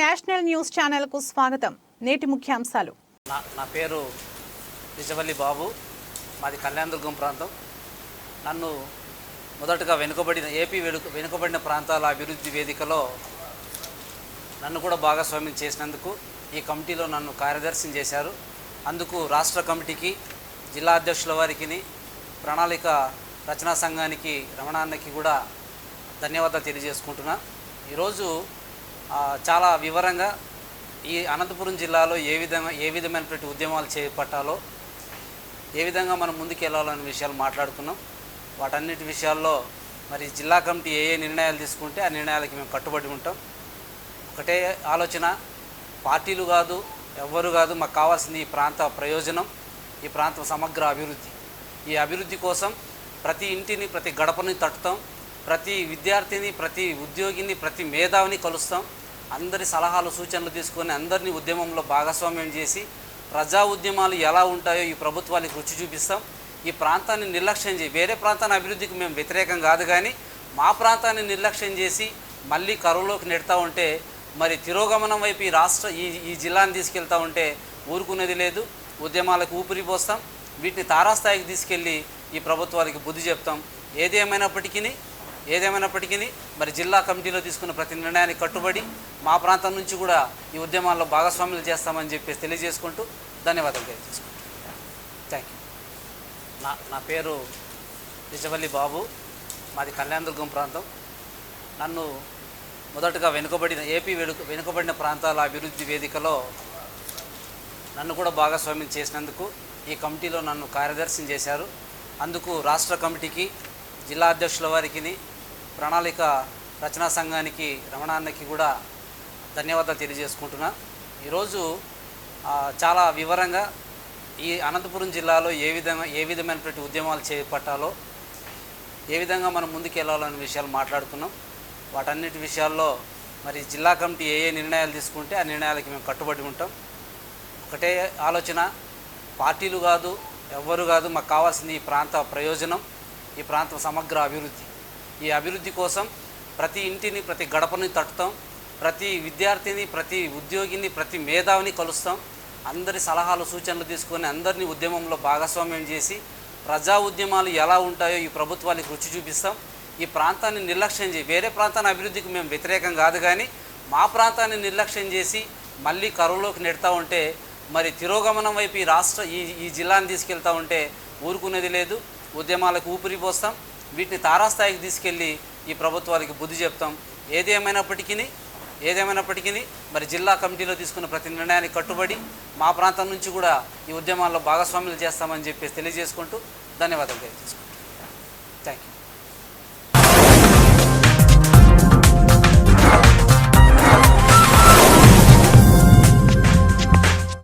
National news ఛానల్కు స్వాగతం. నేటి ముఖ్యాంశాలు. నా నా పేరు నిజవల్లి బాబు. మాది కళ్యాణదుర్గం ప్రాంతం. నన్ను మొదటగా వెనుకబడిన ఏపీ వెనుక వెనుకబడిన ప్రాంతాల అభివృద్ధి వేదికలో నన్ను కూడా భాగస్వామ్యం చేసినందుకు ఈ కమిటీలో నన్ను కార్యదర్శిని చేశారు. అందుకు రాష్ట్ర కమిటీకి జిల్లా అధ్యక్షుల వారికి ప్రణాళిక రచనా సంఘానికి రమణాన్నకి కూడా ధన్యవాదాలు తెలియజేసుకుంటున్నా. ఈరోజు చాలా వివరంగా ఈ అనంతపురం జిల్లాలో ఏ విధంగా ఏ విధమైనటువంటి ఉద్యమాలు చేపట్టాలో ఏ విధంగా మనం ముందుకు వెళ్ళాలనే విషయాలు మాట్లాడుకున్నాం. వాటన్నిటి విషయాల్లో మరి జిల్లా కమిటీ ఏ ఏ నిర్ణయాలు తీసుకుంటే ఆ నిర్ణయాలకి మేము కట్టుబడి ఉంటాం. ఒకటే ఆలోచన పార్టీలు కాదు ఎవ్వరు కాదు మాకు కావాల్సింది ఈ ప్రాంత ప్రయోజనం ఈ ప్రాంతం సమగ్ర అభివృద్ధి. ఈ అభివృద్ధి కోసం ప్రతి ఇంటిని ప్రతి గడపని తట్టుతాం. ప్రతి విద్యార్థిని ప్రతి ఉద్యోగిని ప్రతి మేధావిని కలుస్తాం. అందరి సలహాలు సూచనలు తీసుకొని అందరినీ ఉద్యమంలో భాగస్వామ్యం చేసి ప్రజా ఉద్యమాలు ఎలా ఉంటాయో ఈ ప్రభుత్వానికి రుచి చూపిస్తాం. ఈ ప్రాంతాన్ని నిర్లక్ష్యం చేసి వేరే ప్రాంతాన్ని అభివృద్ధికి మేము వ్యతిరేకం కాదు కానీ మా ప్రాంతాన్ని నిర్లక్ష్యం చేసి మళ్ళీ కరువులోకి నెడతా ఉంటే మరి తిరోగమనం వైపు ఈ రాష్ట్ర ఈ ఈ జిల్లాని తీసుకెళ్తా ఉంటే ఊరుకునేది లేదు. ఉద్యమాలకు ఊపిరి పోస్తాం. వీటిని తారాస్థాయికి తీసుకెళ్ళి ఈ ప్రభుత్వానికి బుద్ధి చెప్తాం. ఏదేమైనప్పటికీ ఏదేమైనప్పటికీ మరి జిల్లా కమిటీలో తీసుకున్న ప్రతి నిర్ణయానికి కట్టుబడి మా ప్రాంతం నుంచి కూడా ఈ ఉద్యమాల్లో భాగస్వాములు చేస్తామని చెప్పేసి తెలియజేసుకుంటూ ధన్యవాదాలు తెలియజేసుకుంటాను థ్యాంక్ యూ నా నా పేరు నిజవల్లి బాబు. మాది కళ్యాణదుర్గం ప్రాంతం. నన్ను మొదటగా వెనుకబడిన ఏపీ వెనుక వెనుకబడిన ప్రాంతాల అభివృద్ధి వేదికలో నన్ను కూడా భాగస్వామ్యం చేసినందుకు ఈ కమిటీలో నన్ను కార్యదర్శిని చేశారు. అందుకు రాష్ట్ర కమిటీకి జిల్లా అధ్యక్షుల వారికి ప్రణాళిక రచనా సంఘానికి రమణాన్నకి కూడా ధన్యవాదాలు తెలియజేసుకుంటున్నా. ఈరోజు చాలా వివరంగా ఈ అనంతపురం జిల్లాలో ఏ విధంగా ఏ విధమైనటువంటి ఉద్యమాలు చేపట్టాలో ఏ విధంగా మనం ముందుకు వెళ్ళాలనే విషయాలు మాట్లాడుకున్నాం. వాటన్నిటి విషయాల్లో మరి జిల్లా కమిటీ ఏ ఏ నిర్ణయాలు తీసుకుంటే ఆ నిర్ణయాలకి మేము కట్టుబడి ఉంటాం. ఒకటే ఆలోచన పార్టీలు కాదు ఎవ్వరు కాదు మాకు కావాల్సింది ఈ ప్రాంత ప్రయోజనం ఈ ప్రాంతం సమగ్ర అభివృద్ధి. ఈ అభివృద్ధి కోసం ప్రతి ఇంటిని ప్రతి గడపని తట్టుతాం. ప్రతి విద్యార్థిని ప్రతి ఉద్యోగిని ప్రతి మేధావిని కలుస్తాం. అందరి సలహాలు సూచనలు తీసుకొని అందరినీ ఉద్యమంలో భాగస్వామ్యం చేసి ప్రజా ఉద్యమాలు ఎలా ఉంటాయో ఈ ప్రభుత్వానికి రుచి చూపిస్తాం. ఈ ప్రాంతాన్ని నిర్లక్ష్యం చేసి వేరే ప్రాంతాన్ని అభివృద్ధికి మేము వ్యతిరేకం కాదు కానీ మా ప్రాంతాన్ని నిర్లక్ష్యం చేసి మళ్ళీ కరువులోకి నెడతా ఉంటే మరి తిరోగమనం వైపు ఈ రాష్ట్ర ఈ ఈ జిల్లాని తీసుకెళ్తా ఉంటే ఊరుకునేది లేదు. ఉద్యమాలకు ఊపిరి పోస్తాం. వీటిని తారాస్థాయికి తీసుకెళ్ళి ఈ ప్రభుత్వానికి బుద్ధి చెప్తాం. ఏదేమైనప్పటికీ ఏదేమైనప్పటికీ మరి జిల్లా కమిటీలో తీసుకున్న ప్రతి నిర్ణయానికి కట్టుబడి మా ప్రాంతం నుంచి కూడా ఈ ఉద్యమాల్లో భాగస్వాములు చేస్తామని చెప్పేసి తెలియజేసుకుంటూ ధన్యవాదాలు తెలియజేసుకుంటాం థ్యాంక్ యూ